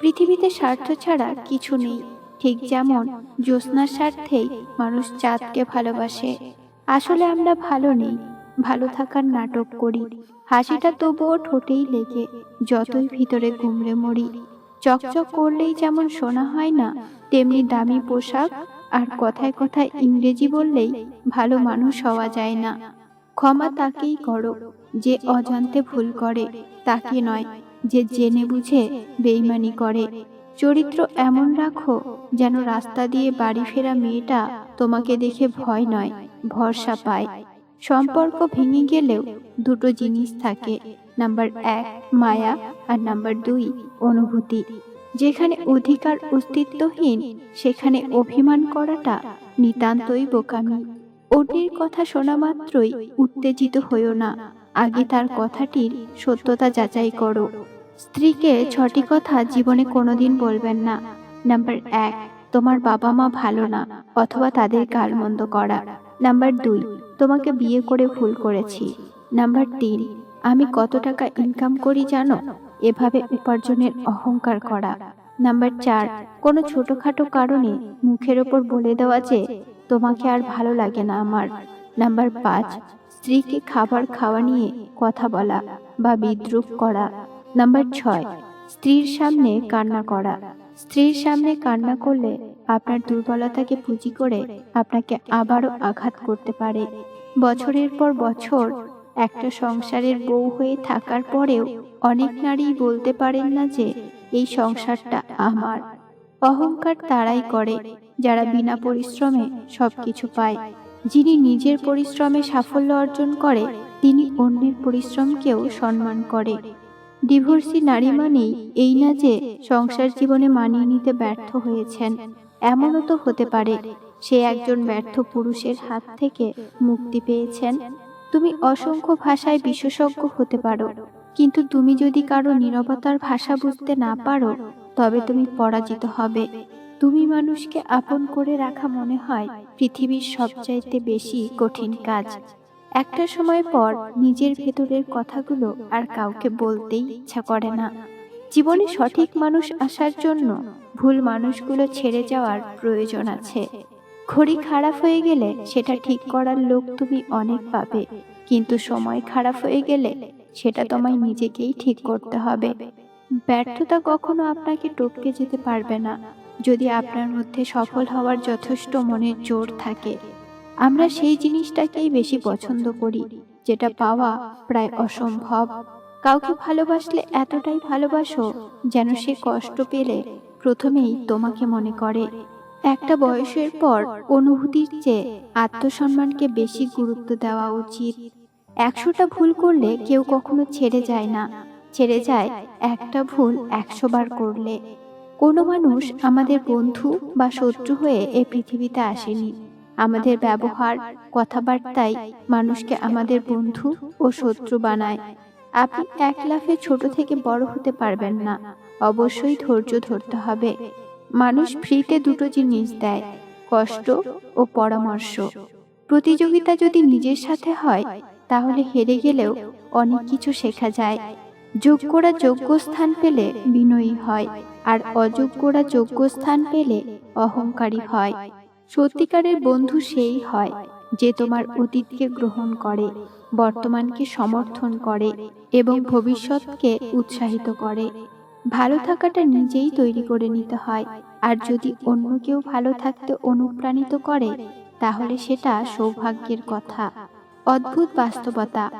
পৃথিবীতে স্বার্থ ছাড়া কিছু নেই। ঠিক যেমন জ্যোৎস্নার স্বার্থেই মানুষ চাঁদকে ভালোবাসে। আসলে আমরা ভালো নেই, ভালো থাকার নাটক করি। হাসিটা তবুও ঠোঁটেই লেগে, যতই ভিতরে গুমড়ে মরি। চকচক করলেই যেমন শোনা হয় না, তেমনি দামি পোশাক আর কথায় কথায় ইংরেজি বললেই ভালো মানুষ হওয়া যায় না। ক্ষমা তাকেই করো, যে অজান্তে ভুল করে, তাকে নয় যে জেনে বুঝে বেইমানি করে। চরিত্র এমন রাখো যেন রাস্তা দিয়ে বাড়ি ফেরা মেয়েটা তোমাকে দেখে ভয় নয়, ভরসা পায়। সম্পর্ক ভেঙে গেলেও দুটো জিনিস থাকে, নাম্বার এক মায়া আর নাম্বার দুই অনুভূতি। যেখানে অধিকার অস্তিত্বহীন, সেখানে অভিমান করাটা নিতান্তই বোকামি। অন্যের কথা শোনা মাত্রই উত্তেজিত হইও না, আগে তার কথাটির সত্যতা যাচাই করো। স্ত্রীকে ছটি কথা জীবনে কোনোদিন বলবেন না। নাম্বার এক, তোমার বাবা মা ভালো না, অথবা তাদের গালমন্দ করা। নাম্বার দুই, তোমাকে বিয়ে করে ভুল করেছি। নাম্বার তিন, আমি কত টাকা ইনকাম করি জানো? এভাবে উপার্জনের অহংকার করা। নাম্বার চার, কোনো ছোটখাটো কারণে মুখের ওপর বলে দেওয়া যে, তোমাকে আর ভালো লাগে না আমার। নাম্বার পাঁচ, স্ত্রীকে খাবার খাওয়া নিয়ে কথা বলা বা বিদ্রুপ করা। নাম্বার ছয়, স্ত্রীর সামনে কান্না করা। স্ত্রীর সামনে কান্না করলে আপনার দুর্বলতাকে পুঁজি করে আপনাকে আবারও আঘাত করতে পারে। বছরের পর বছর একটা সংসারের বউ হয়ে থাকার পরেও অনেক নারী বলতে পারেন না যে, এই সংসারটা আমার। অহংকার তারাই করে, যারা বিনা পরিশ্রমে সবকিছু পায়। যিনি নিজের পরিশ্রমে সাফল্য অর্জন করে, তিনি অন্যের পরিশ্রমকেও সম্মান করে। ডিভোর্সি নারী মানেই এই না যে সংসার জীবনে মানিয়ে নিতে ব্যর্থ হয়েছেন, এমনও তো হতে পারে সে একজন ব্যর্থ পুরুষের হাত থেকে মুক্তি পেয়েছেন। তুমি অসংখ্য ভাষায় বিশেষজ্ঞ হতে পারো, কিন্তু তুমি যদি কারও নীরবতার ভাষা বুঝতে না পারো, তবে তুমি পরাজিত হবে। তুমি মানুষকে আপন করে রাখা মনে হয় পৃথিবীর সবচাইতে বেশি কঠিন কাজ। একটা সময় পর নিজের ভেতরের কথাগুলো আর কাউকে বলতেই ইচ্ছা করে না। জীবনে সঠিক মানুষ আসার জন্য ভুল মানুষগুলো ছেড়ে যাওয়ার প্রয়োজন আছে। ঘড়ি খারাপ হয়ে গেলে সেটা ঠিক করার লোক তুমি অনেক পাবে, কিন্তু সময় খারাপ হয়ে গেলে সেটা তোমায় নিজেকেই ঠিক করতে হবে। ব্যর্থতা কখনো আপনাকে টপকে যেতে পারবে না। যদি আপনার মধ্যে সফল হওয়ার যথেষ্ট মনের জোর থাকে আমরা সেই জিনিসটাকেই বেশি পছন্দ করি, যেটা পাওয়া প্রায় অসম্ভব। কাউকে ভালোবাসলে এতটাই ভালোবাসো যেন সে কষ্ট পেলে প্রথমেই তোমাকে মনে করে। একটা বয়সের পর অনুভূতির চেয়ে আত্মসম্মানকে বেশি গুরুত্ব দেওয়া উচিত। একশোটা ভুল করলে কেউ কখনো ছেড়ে যায় না। ছেড়ে যায় একটা ভুল একশো বার করলে। কোনো মানুষ আমাদের বন্ধু বা শত্রু হয়ে এই পৃথিবীতে আসেনি। আমাদের ব্যবহার কথাবার্তায় মানুষকে আমাদের বন্ধু ও শত্রু বানায়। আপনি এক লাফে ছোট থেকে বড় হতে পারবেন না। অবশ্যই ধৈর্য ধরতে হবে। মানুষ ফ্রিতে দুটো জিনিস দেয় কষ্ট ও পরামর্শ। প্রতিযোগিতা যদি নিজের সাথে হয় তাহলে হেরে গেলেও অনেক কিছু শেখা যায়। যোগ্যরা যোগ্য স্থান পেলে বিনয়ী হয় আর অযোগ্যরা যোগ্য স্থান পেলে অহংকারী হয়। সত্যিকারের বন্ধু সেই হয় যে তোমার অতীতকে গ্রহণ করে, বর্তমানকে সমর্থন করে এবং ভবিষ্যৎকে উৎসাহিত করে। ভালো থাকাটা নিজেই তৈরি করে নিতে হয়। আর যদি অন্য কেউ ভালো থাকতে অনুপ্রাণিত করে, তাহলে সেটা সৌভাগ্যের কথা। অদ্ভুত বাস্তবতা।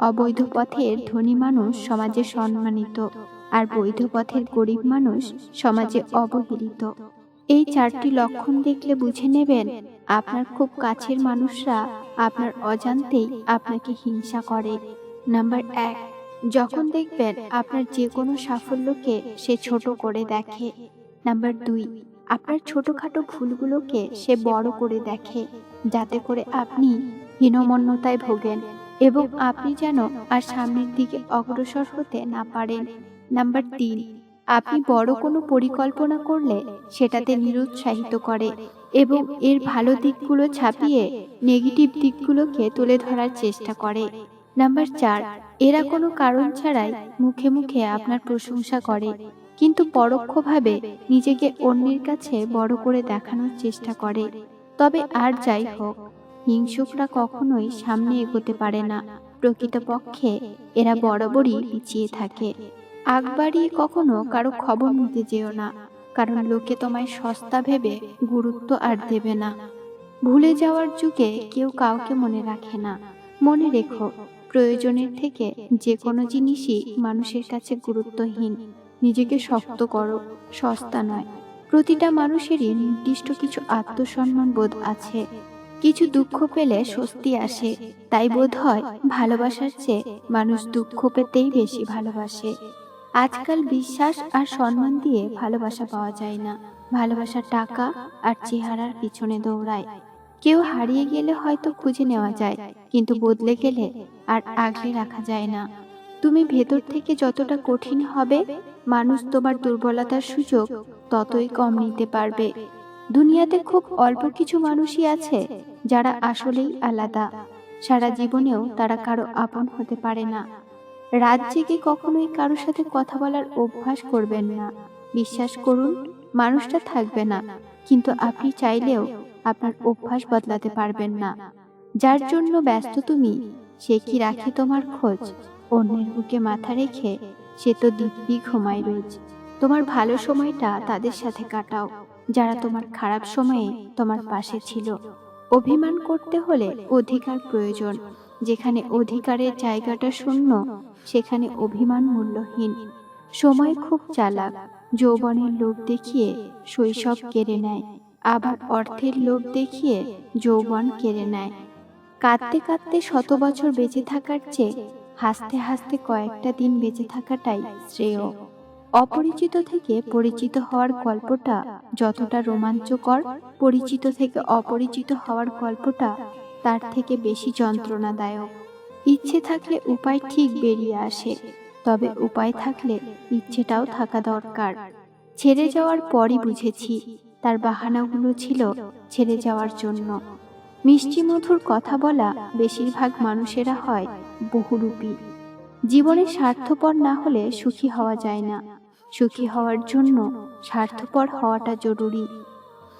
অবৈধ পথের ধনী মানুষ সমাজে সম্মানিত, আর বৈধ পথের গরিব মানুষ সমাজে অবহেলিত। এই চারটি লক্ষণ দেখলে বুঝে নেবেন আপনার খুব কাছের মানুষরা আপনার অজান্তেই আপনাকে হিংসা করে। নাম্বার এক যখন দেখবেন আপনার যে কোনো সাফল্যকে সে ছোট করে দেখে। নাম্বার দুই আপনার ছোটখাটো ভুলগুলোকে সে বড় করে দেখে যাতে করে আপনি হীনমন্যতায় ভোগেন এবং আপনি যেন আর সামনের দিকে অগ্রসর হতে না পারেন। নাম্বার তিন আপনি বড় কোনো পরিকল্পনা করলে সেটাতে নিরুৎসাহিত করে এবং এর ভালো দিকগুলো ছাপিয়ে নেগেটিভ দিকগুলোকে তুলে ধরার চেষ্টা করে। নাম্বার চার এরা কোনো কারণ ছাড়াই মুখে মুখে আপনার প্রশংসা করে। কিন্তু পরোক্ষভাবে নিজেকে অন্যের কাছে বড় করে দেখানোর চেষ্টা করে। তবে আর যাই হোক হিংসুকরা কখনোই সামনে এগোতে পারে না। প্রকৃতপক্ষে এরা বরাবরই পিছিয়ে থাকে। আগ বাড়িয়ে কখনো কারও খবর নিতে যেও না, কারণ লোকে তোমায় সস্তা ভেবে গুরুত্ব আর দেবে না। ভুলে যাওয়ার যুগে কেউ কাউকে মনে রাখে না। মনে রেখো, প্রয়োজনের থেকে যে কোনো জিনিসই মানুষের কাছে গুরুত্বহীন। নিজেকে শক্ত করো, সস্তা নয়। প্রতিটা মানুষেরই নির্দিষ্ট কিছু আত্মসম্মান বোধ আছে। কিছু দুঃখ পেলে স্বস্তি আসে, তাই বোধ হয় ভালোবাসার চেয়ে মানুষ দুঃখ পেতেই বেশি ভালোবাসে। আজকাল বিশ্বাস আর সম্মান দিয়ে ভালোবাসা পাওয়া যায় না। ভালোবাসা টাকা আর চেহারার পিছনে দৌড়ায়। কেউ হারিয়ে গেলে হয়তো খুঁজে নেওয়া যায়, কিন্তু বদলে গেলে আর আগলে রাখা যায় না। তুমি ভেতর থেকে যতটা কঠিন হবে, মানুষ তোমার দুর্বলতার সুযোগ ততই কম নিতে পারবে। দুনিয়াতে খুব অল্প কিছু মানুষই আছে, যারা আসলেই আলাদা। সারা জীবনেও তারা কারও আপন হতে পারে না। রাত জেগে কখনোই কারোর সাথে কথা বলার অভ্যাস করবেন না? বিশ্বাস করুন, মানুষটা থাকবে না। কিন্তু আপনি চাইলেও আপনার অভ্যাস বদলাতে পারবেন না। যার জন্য ব্যস্ত তুমি, সে কি রাখে তোমার খোঁজ? অন্যের বুকে মাথা রেখে সে তো দিব্যি ঘুমায় রোজ। তোমার ভালো সময়টা তাদের সাথে কাটাও। যারা তোমার খারাপ সময়ে তোমার পাশে ছিল। অভিমান করতে হলে অধিকার প্রয়োজন। যেখানে অধিকারের জায়গাটা শূন্য সেখানে অভিমান মূল্যহীন। সময় খুব চালাক। যৌবনের লোভ দেখিয়ে শৈশব কেড়ে নেয়। আবার অর্থের লোভ দেখিয়ে যৌবন কেড়ে নেয়। কাঁদতে কাঁদতে শত বছর বেঁচে থাকার চেয়ে হাসতে হাসতে কয়েকটা দিন বেঁচে থাকাটাই শ্রেয়। অপরিচিত থেকে পরিচিত হওয়ার গল্পটা যতটা রোমাঞ্চকর, পরিচিত থেকে অপরিচিত হওয়ার গল্পটা তার থেকে বেশি যন্ত্রণাদায়ক। ইচ্ছে থাকলে উপায় ঠিক বেরিয়ে আসে, তবে উপায় থাকলে ইচ্ছেটাও থাকা দরকার। ছেড়ে যাওয়ার পরই বুঝেছি, তার বাহানাগুলো ছিল ছেড়ে যাওয়ার জন্য। মিষ্টি মধুর কথা বলা বেশিরভাগ মানুষেরা হয় বহুরূপী। জীবনে স্বার্থপর না হলে সুখী হওয়া যায় না। সুখী হওয়ার জন্য স্বার্থপর হওয়াটা জরুরি।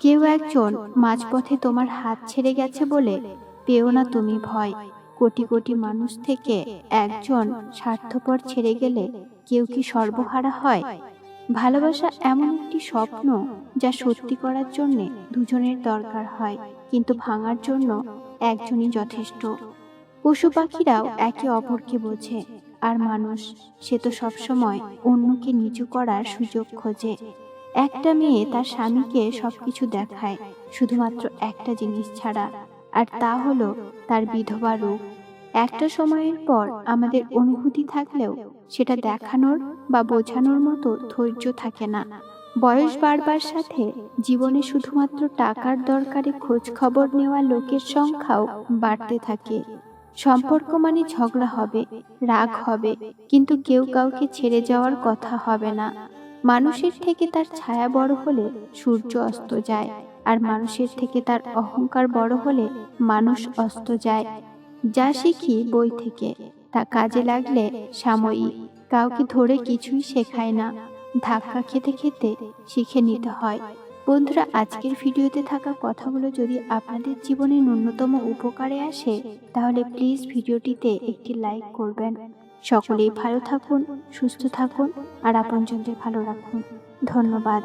কেউ একজন মাঝপথে তোমার হাত ছেড়ে গেছে বলে পেও না তুমি ভয়। কোটি কোটি মানুষ থেকে একজন স্বার্থপর ছেড়ে গেলে কেউ কি সর্বহারা হয়? ভালোবাসা এমন একটি স্বপ্ন যা সত্যি করার জন্য দুজনের দরকার হয়, কিন্তু ভাঙার জন্য একজনই যথেষ্ট। পশু পাখিরাও একে অপরকে বোঝে, আর মানুষ সে তো সবসময় অন্যকে নিচু করার সুযোগ খোঁজে। একটা মেয়ে তার স্বামীকে সবকিছু দেখায়, শুধুমাত্র একটা জিনিস ছাড়া। আর তা হলো তার বিধবা রূপ। একটা সময়ের পর আমাদের অনুভূতি থাকলেও সেটা দেখানোর বা বোঝানোর মতো ধৈর্য থাকে না। বয়স বাড়বার সাথে জীবনে শুধুমাত্র টাকার দরকারে খোঁজ খবর নেওয়া লোকের সংখ্যাও বাড়তে থাকে। সম্পর্ক মানে ঝগড়া হবে, রাগ হবে, কিন্তু কেউ কাউকে ছেড়ে যাওয়ার কথা হবে না। মানুষের থেকে তার ছায়া বড় হলে সূর্য অস্ত যায়। মানুষের থেকে তার অহংকার বড় হলে মানুষ অস্ত যায়। যা শিখি বই থেকে, তা কাজে লাগলে সাময়িক। কাউকে ধরে কিছুই শেখায় না। ধাক্কা খেতে খেতে শিখে নিতে হয়। বন্ধুরা, আজকের ভিডিওতে থাকা কথাগুলো যদি আপনাদের জীবনে ন্যূনতম উপকারে আসে, তাহলে প্লিজ ভিডিওটিতে একটি লাইক করবেন। সকলেই ভালো থাকুন, সুস্থ থাকুন, আর আপনজনদের ভালো রাখুন। ধন্যবাদ।